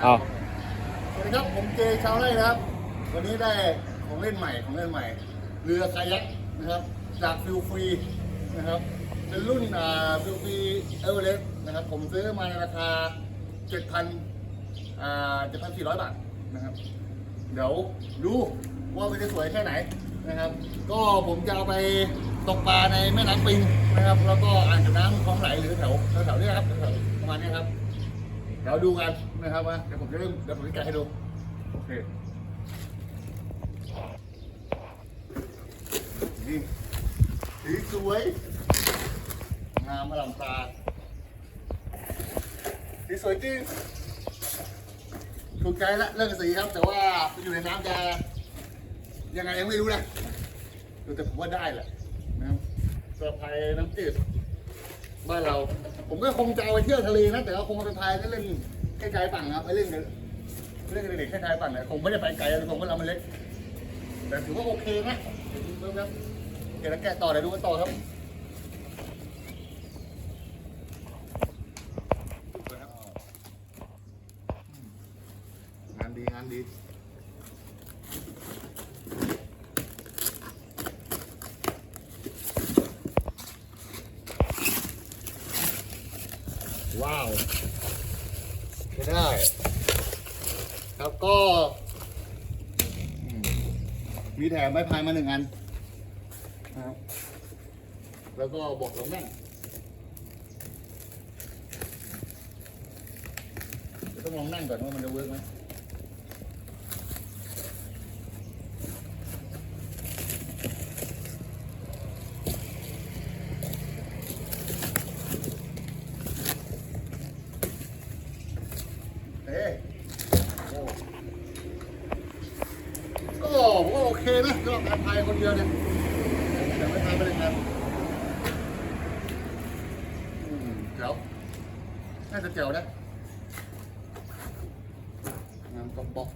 เอาสวัสดีครับผมเจชาวไร่นะครับ วันนี้ได้ของเล่นใหม่ของเล่นใหม่ เรือคายักนะครับ จากฟิลฟรีนะครับ เป็นรุ่นอ่าฟิลฟรีเอเวอเรสต์นะครับ ผมซื้อมาในราคา 7,000อ่า7,400 บาทนะครับ เดี๋ยวดูว่ามันจะสวยแค่ไหนนะครับ ก็ผมจะเอาไปตกปลาในแม่น้ำปิงนะครับ แล้วก็อ่างเก็บน้ำคลองไหลหรือแถวแถวๆเนี้ครับแถวๆประมาณนี้ครับ ดี๋ยวดูกันนะครับว่าเดี๋ยวผมจะเริ่มเดี๋ยวผมจะแกะให้ดูโอเคนี่สีสวยงามอลังตาสีสวยจริงถูกใจละเรื่องสีครับ แต่ว่าอยู่ในน้ำจะยังไงยังไม่รู้นะแต่ผมว่าได้แหละนะครับสะพายน้ำจืด บ้านเรา ผมก็คงจะเอาไปเที่ยวทะเลนะ แต่ว่าคงเอาไปพายก็เล่นแค่ชายฝั่งครับไปเล่นกันเล่นกันเด็กแค่ชายฝั่งเนี่ยคงไม่ได้ไปไกลคงว่าเรามันเล็ก แต่ถือว่าโอเคนะเดี๋ยวดูครับเดี๋ยวเราแกะต่อเดี๋ยวดูกันต่อครับงานดีงานดี ว้าวไม่ได้แล้วก็อืมมีแถมไม้พายมาหนึ่งอันนะครับแล้วก็บอกลงนั่งเดี๋ยวต้องลองนั่งก่อนว่ามันจะเวิร์กไหม ก็ผมว่าโอเคนะสำหรับการพายคนเดียวเนี่ยแต่ไม่พายไปเลยครับเจ๋วน่าจะเจ๋วนะงานกระบอก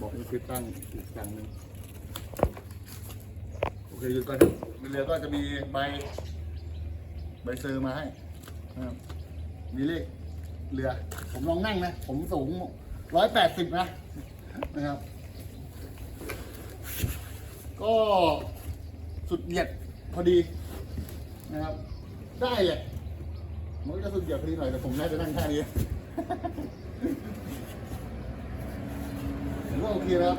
บอกนี่คือตั้งอีกฝั่งหนึ่ง เคหยุดก่อนในเรือก็จะมีใบ ใบเซอร์มาให้นะครับมีเลขเรือ ผมลองนั่งนะ ผมสูงร้อยแปดสิบนะนะครับ ก็สุดเหยียดพอดีนะครับ ได้แหละมันก็จะสุดเหยียดพอดีหน่อยแต่ผมน่าจะนั่งท่านี้ผมว่าโอเคแล้ว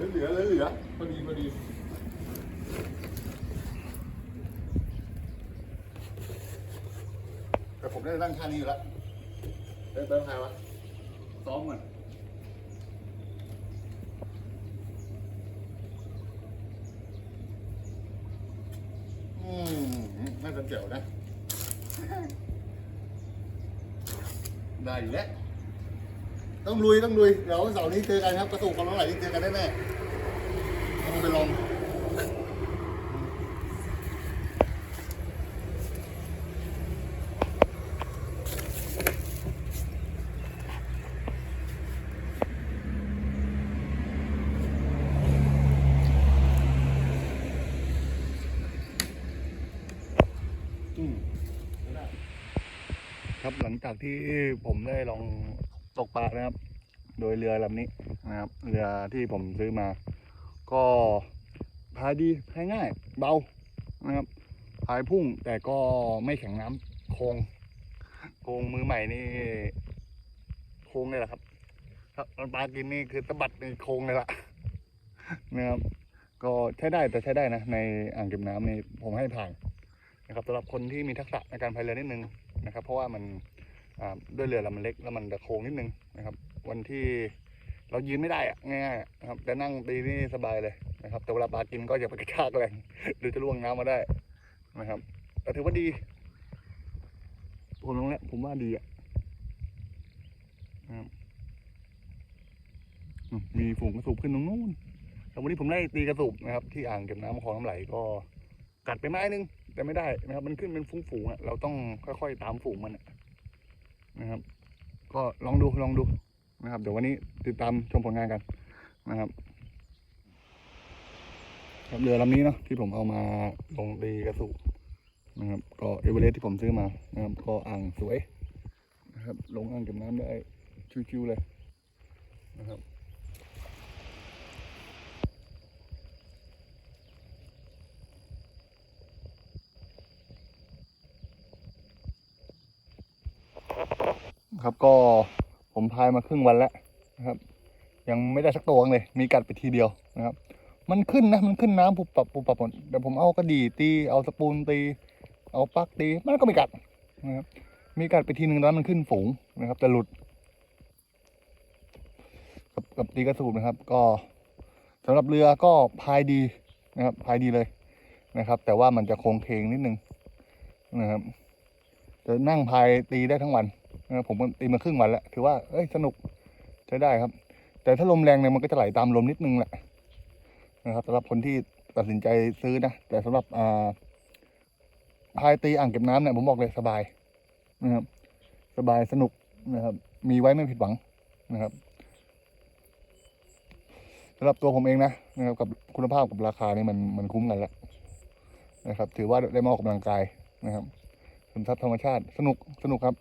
ลือ เหลือเลือเหลือพอดีพอดีแต่ผมได้นั่งท่านี้อยู่แล้วเดินเดินทาวะซ้อมก่อนอืมน่าจะเจ๋วนะ ได้อยู่แล้ว ต้องลุยต้องลุยเดี๋ยวเสาร์นี้เจอกันครับกระตุกความร้อนไหลที่เจอกันแน่ๆต้องไปลองครับหลังจากที่ผมได้ลอง ตกปลานะครับ โดยเรือลำนี้นะครับ เรือที่ผมซื้อมา ก็พายดีพายง่าย เบานะครับพายพุ่งแต่ก็ไม่แข็งน้ำโคงโคงมือใหม่นี่โคงเลยแหละครับถ้าปลากินนี่คือตะบัดในโคงเลยละนะครับก็ใช้ได้แต่ใช้ได้นะ ในอ่างเก็บน้ำนี่ผมให้ผ่านนะครับสำหรับคนที่มีทักษะในการพายเรือนิดนึงนะครับ เพราะว่ามัน ด้วยเรือลำมันเล็กแล้วมันจะโค้งนิดนึงนะครับ วันที่เรายืนไม่ได้อะง่ายๆนะครับแต่นั่งตีนี่สบายเลยนะครับ แต่เวลาปลากินก็อย่าไปกระชากแรงหรือจะล่วงน้ำมาได้นะครับแต่ถือว่าดี ผมลงแล้วผมว่าดีอะนะครับมีฝูงกระสูบขึ้นตรงนู้นแต่วันนี้ผมได้ตีกระสูบนะครับ ที่อ่างเก็บน้ำคลองน้ำไหลก็กัดไปไม้นึง แต่ไม่ได้นะครับ มันขึ้นเป็นฟุ้งๆอะเราต้องค่อยๆตามฝูงมันอะ นะครับ ก็ลองดูลองดูนะครับ เดี๋ยววันนี้ติดตามชมผลงานกันนะครับครับเรือลำนี้เนาะที่ผมเอามาลงตีกระสุนะครับ ก็เอเวอเรสต์ที่ผมซื้อมานะครับก็อ่างสวยนะครับ ลงอ่างเก็บน้ำได้ชิวๆเลยนะครับ ครับก็ผมพายมาครึ่งวันแล้วนะครับ ยังไม่ได้สักตัวเลย มีกัดไปทีเดียวนะครับ มันขึ้นนะมันขึ้นน้ำปุบปับปุบปับหมดเดี๋ยวผมเอากระดี่ตีเอาสปูนตี เอาปลักตีมันก็ไม่กัดนะครับ มีกัดไปทีหนึ่งแล้วมันขึ้นฝูงนะครับแต่หลุด กับกับตีกระสูบนะครับ ก็สำหรับเรือก็พายดีนะครับพายดีเลยนะครับ แต่ว่ามันจะโค้งเคงนิดนึงนะครับจะนั่งพายตีได้ทั้งวัน ผมตีมาครึ่งวันแล้วถือว่าเอ้ยสนุกใช้ได้ครับ แต่ถ้าลมแรงเนี่ยมันก็จะไหลตามลมนิดนึงแหละนะครับสำหรับคนที่ตัดสินใจซื้อนะแต่สำหรับอ่าพายตีอ่างเก็บน้ำเนี่ยผมบอกเลยสบายนะครับ สบายสนุกนะครับ มีไว้ไม่ผิดหวังนะครับสำหรับตัวผมเองนะนะครับ กับคุณภาพกับราคานี่มันมันคุ้มกันแล้วนะครับ ถือว่าได้มาออกกำลังกายนะครับสัมทรัพย์ธรรมชาติสนุกสนุกครับ